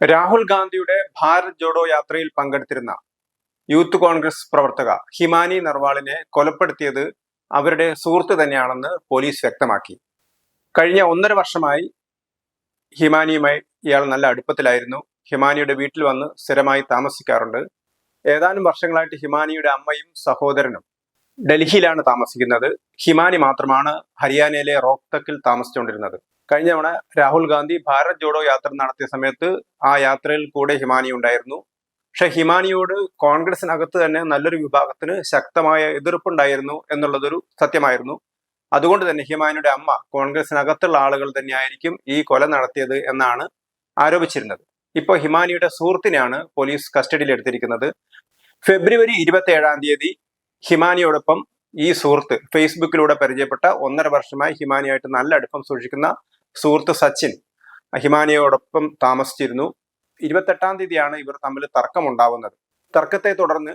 രാഹുൽ ഗാന്ധിയുടെ ഭാരത് ജോഡോ യാത്രയിൽ പങ്കെടുത്തിരുന്ന യൂത്ത് കോൺഗ്രസ് പ്രവർത്തക ഹിമാനി നർവാളിനെ കൊലപ്പെടുത്തിയത് അവരുടെ സുഹൃത്ത് തന്നെയാണെന്ന് പോലീസ് വ്യക്തമാക്കി. കഴിഞ്ഞ ഒന്നര വർഷമായി ഹിമാനിയുമായി ഇയാൾ നല്ല അടുപ്പത്തിലായിരുന്നു. ഹിമാനിയുടെ വീട്ടിൽ വന്ന് സ്ഥിരമായി താമസിക്കാറുണ്ട്. ഏതാനും വർഷങ്ങളായിട്ട് ഹിമാനിയുടെ അമ്മയും സഹോദരനും ഡൽഹിയിലാണ് താമസിക്കുന്നത്. ഹിമാനി മാത്രമാണ് ഹരിയാനയിലെ റോഹ്തക്കിൽ താമസിച്ചുകൊണ്ടിരുന്നത്. കഴിഞ്ഞ തവണ രാഹുൽ ഗാന്ധി ഭാരത് ജോഡോ യാത്ര നടത്തിയ സമയത്ത് ആ യാത്രയിൽ കൂടെ ഹിമാനി ഉണ്ടായിരുന്നു. പക്ഷെ ഹിമാനിയോട് കോൺഗ്രസിനകത്ത് തന്നെ നല്ലൊരു വിഭാഗത്തിന് ശക്തമായ എതിർപ്പുണ്ടായിരുന്നു എന്നുള്ളതൊരു സത്യമായിരുന്നു. അതുകൊണ്ട് തന്നെ ഹിമാനിയുടെ അമ്മ കോൺഗ്രസിനകത്തുള്ള ആളുകൾ തന്നെയായിരിക്കും ഈ കൊല നടത്തിയത് എന്നാണ് ആരോപിച്ചിരുന്നത്. ഇപ്പോൾ ഹിമാനിയുടെ സുഹൃത്തിനെയാണ് പോലീസ് കസ്റ്റഡിയിൽ എടുത്തിരിക്കുന്നത്. ഫെബ്രുവരി ഇരുപത്തി ഏഴാം തീയതി ഹിമാനിയോടൊപ്പം ഈ സുഹൃത്ത് ഫേസ്ബുക്കിലൂടെ പരിചയപ്പെട്ട ഒന്നര വർഷമായി ഹിമാനിയായിട്ട് നല്ല അടുപ്പം സൂക്ഷിക്കുന്ന സുഹൃത്ത് സച്ചിൻ ഹിമാനിയോടൊപ്പം താമസിച്ചിരുന്നു. ഇരുപത്തെട്ടാം തീയതിയാണ് ഇവർ തമ്മിൽ തർക്കമുണ്ടാവുന്നത്. തർക്കത്തെ തുടർന്ന്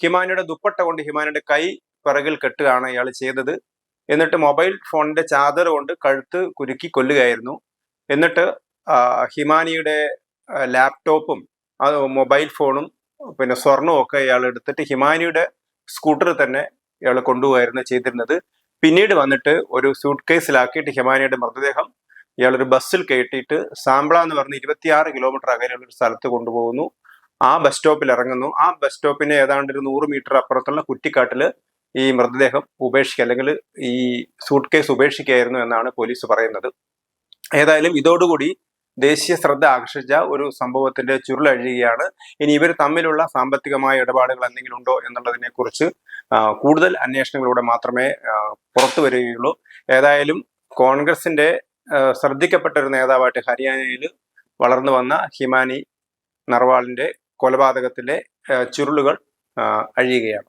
ഹിമാനിയുടെ ദുപ്പട്ട കൊണ്ട് ഹിമാനിയുടെ കൈ പിറകിൽ കെട്ടുകയാണ് ഇയാൾ ചെയ്തത്. എന്നിട്ട് മൊബൈൽ ഫോണിന്റെ ചാദർ കൊണ്ട് കഴുത്ത് കുരുക്കി കൊല്ലുകയായിരുന്നു. എന്നിട്ട് ഹിമാനിയുടെ ലാപ്ടോപ്പും അത് മൊബൈൽ ഫോണും പിന്നെ സ്വർണവും ഒക്കെ ഇയാൾ എടുത്തിട്ട് ഹിമാനിയുടെ സ്കൂട്ടറിൽ തന്നെ ഇയാൾ കൊണ്ടുപോകായിരുന്നു ചെയ്തിരുന്നത്. പിന്നീട് വന്നിട്ട് ഒരു സൂട്ട് കേസിലാക്കിയിട്ട് ഹിമാനിയുടെ മൃതദേഹം ഇയാളൊരു ബസ്സിൽ കയറ്റിയിട്ട് സാമ്പ്ള എന്ന് പറഞ്ഞ് ഇരുപത്തിയാറ് കിലോമീറ്റർ അകലെയുള്ള ഒരു സ്ഥലത്ത് കൊണ്ടുപോകുന്നു. ആ ബസ് സ്റ്റോപ്പിൽ ഇറങ്ങുന്നു. ആ ബസ് സ്റ്റോപ്പിന് ഏതാണ്ട് ഒരു നൂറ് മീറ്റർ അപ്പുറത്തുള്ള കുറ്റിക്കാട്ടിൽ ഈ മൃതദേഹം ഉപേക്ഷിക്കുക അല്ലെങ്കിൽ ഈ സൂട്ട് കേസ് ഉപേക്ഷിക്കുകയായിരുന്നു എന്നാണ് പോലീസ് പറയുന്നത്. ഏതായാലും ഇതോടുകൂടി ദേശീയ ശ്രദ്ധ ആകർഷിച്ച ഒരു സംഭവത്തിന്റെ ചുരുളഴിയുകയാണ്. ഇനി ഇവർ തമ്മിലുള്ള സാമ്പത്തികമായ ഇടപാടുകൾ എന്തെങ്കിലും ഉണ്ടോ എന്നുള്ളതിനെ കുറിച്ച് കൂടുതൽ അന്വേഷണങ്ങളിലൂടെ മാത്രമേ പുറത്തു വരികയുള്ളൂ. ഏതായാലും കോൺഗ്രസിന്റെ ശ്രദ്ധിക്കപ്പെട്ട ഒരു നേതാവായിട്ട് ഹരിയാനയിൽ വളർന്നു വന്ന ഹിമാനി നർവാളിന്റെ കൊലപാതകത്തിലെ ചുരുളുകൾ അഴിയുകയാണ്.